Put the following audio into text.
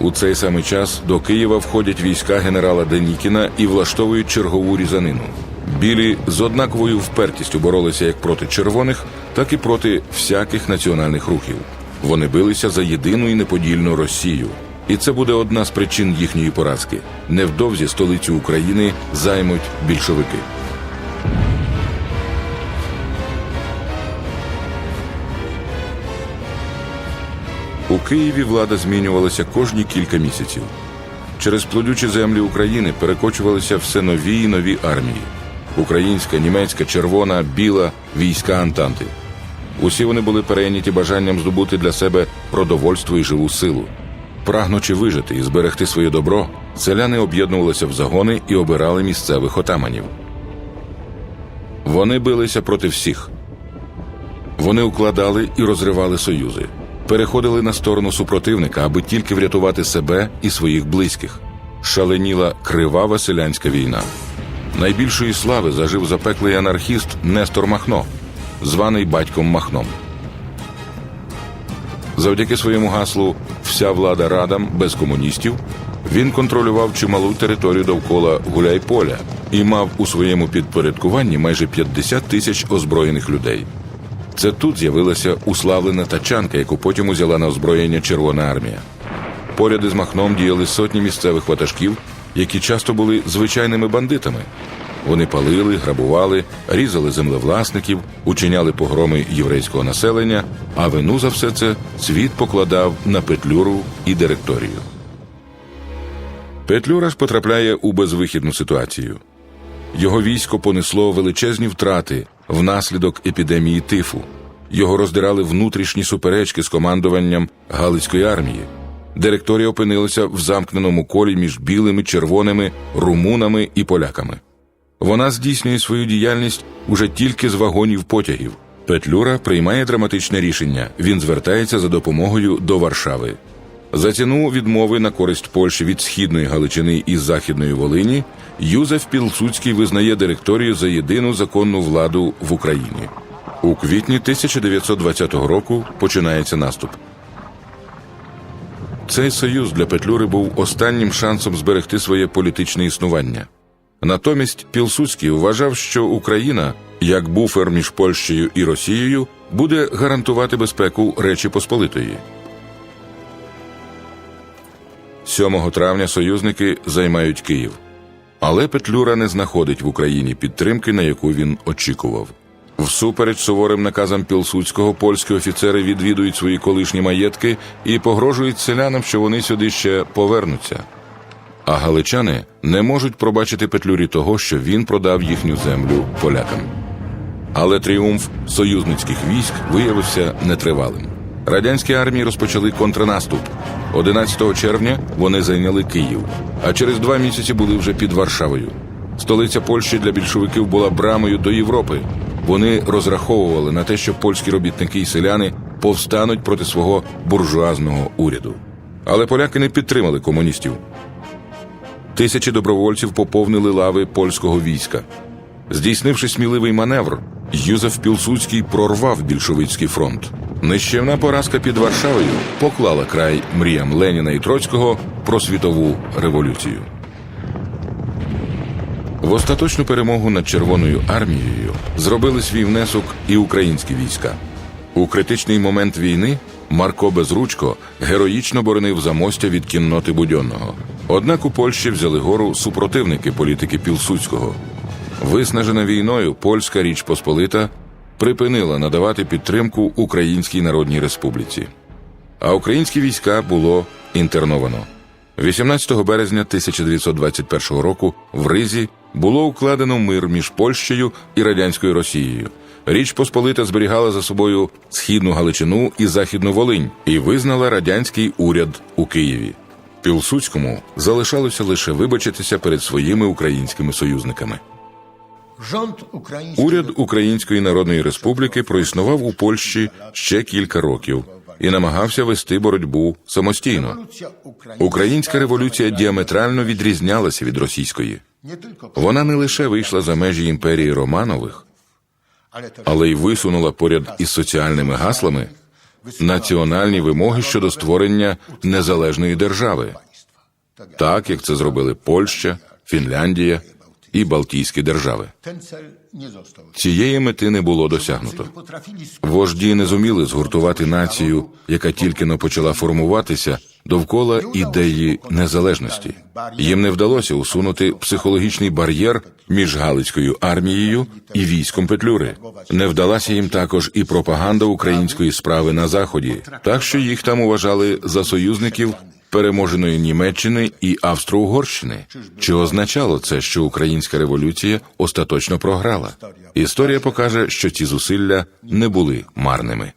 У цей самий час до Києва входять війська генерала Денікіна і влаштовують чергову різанину. Білі з однаковою впертістю боролися як проти червоних, так і проти всяких національних рухів. Вони билися за єдину і неподільну Росію. І це буде одна з причин їхньої поразки. Невдовзі столицю України займуть більшовики. У Києві влада змінювалася кожні кілька місяців. Через плодючі землі України перекочувалися все нові і нові армії: українська, німецька, червона, біла, війська Антанти. Усі вони були перейняті бажанням здобути для себе продовольство і живу силу. Прагнучи вижити і зберегти своє добро, селяни об'єднувалися в загони і обирали місцевих отаманів. Вони билися проти всіх. Вони укладали і розривали союзи, переходили на сторону супротивника, аби тільки врятувати себе і своїх близьких. Шаленіла кривава селянська війна. Найбільшої слави зажив запеклий анархіст Нестор Махно, званий батьком Махном. Завдяки своєму гаслу Вся влада радам без комуністів він контролював чималу територію довкола Гуляйполя і мав у своєму підпорядкуванні майже 50 тисяч озброєних людей. Це тут з'явилася уславлена тачанка, яку потім узяла на озброєння Червона армія. Поряд із Махном діяли сотні місцевих ватажків, які часто були звичайними бандитами. Вони палили, грабували, різали землевласників, учиняли погроми єврейського населення, а вину за все це світ покладав на Петлюру і директорію. Петлюра ж потрапляє у безвихідну ситуацію. Його військо понесло величезні втрати внаслідок епідемії тифу. Його роздирали внутрішні суперечки з командуванням Галицької армії. Директорія опинилася в замкненому колі між білими, червоними, румунами і поляками. Вона здійснює свою діяльність уже тільки з вагонів потягів. Петлюра приймає драматичне рішення. Він звертається за допомогою до Варшави. За ціну відмови на користь Польщі від східної Галичини і західної Волині Юзеф Пілсудський визнає директорію за єдину законну владу в Україні. У квітні 1920 року починається наступ. Цей союз для Петлюри був останнім шансом зберегти своє політичне існування. Натомість Пілсудський вважав, що Україна, як буфер між Польщею і Росією, буде гарантувати безпеку Речі Посполитої. 7 травня союзники займають Київ. Але Петлюра не знаходить в Україні підтримки, на яку він очікував. Всупереч суворим наказам Пілсудського, польські офіцери відвідують свої колишні маєтки і погрожують селянам, що вони сюди ще повернуться. А галичани не можуть пробачити Петлюрі того, що він продав їхню землю полякам. Але тріумф союзницьких військ виявився нетривалим. Радянські армії розпочали контрнаступ. 11 червня вони зайняли Київ, а через два місяці були вже під Варшавою. Столиця Польщі для більшовиків була брамою до Європи. Вони розраховували на те, що польські робітники і селяни повстануть проти свого буржуазного уряду. Але поляки не підтримали комуністів. Тисячі добровольців поповнили лави польського війська. Здійснивши сміливий маневр, Юзеф Пілсудський прорвав більшовицький фронт. Нищівна поразка під Варшавою поклала край мріям Леніна і Троцького про світову революцію. В остаточну перемогу над Червоною армією зробили свій внесок і українські війська. У критичний момент війни Марко Безручко героїчно боронив замостя від кінноти Будьонного. Однак у Польщі взяли гору супротивники політики Пілсудського. Виснажена війною, польська річ Посполита припинила надавати підтримку Українській Народній Республіці. А українські війська було інтерновано. 18 березня 1921 року в Ризі було укладено мир між Польщею і радянською Росією. Річ Посполита зберігала за собою східну Галичину і західну Волинь і визнала радянський уряд у Києві. Пілсудському залишалося лише вибачитися перед своїми українськими союзниками. Уряд Української Народної Республіки проіснував у Польщі ще кілька років і намагався вести боротьбу самостійно. Українська революція діаметрально відрізнялася від російської. Вона не лише вийшла за межі імперії Романових, але й висунула поряд із соціальними гаслами національні вимоги щодо створення незалежної держави, так як це зробили Польща, Фінляндія і Балтійські держави. Цієї мети не було досягнуто. Вожді не зуміли згуртувати націю, яка тільки но почала формуватися довкола ідеї незалежності. Їм не вдалося усунути психологічний бар'єр між Галицькою армією і військом Петлюри. Не вдалася їм також і пропаганда української справи на заході, так що їх там уважали за союзників переможеної Німеччини і Австро-Угорщини. Чи означало це, що українська революція остаточно програла? Історія покаже, що ці зусилля не були марними.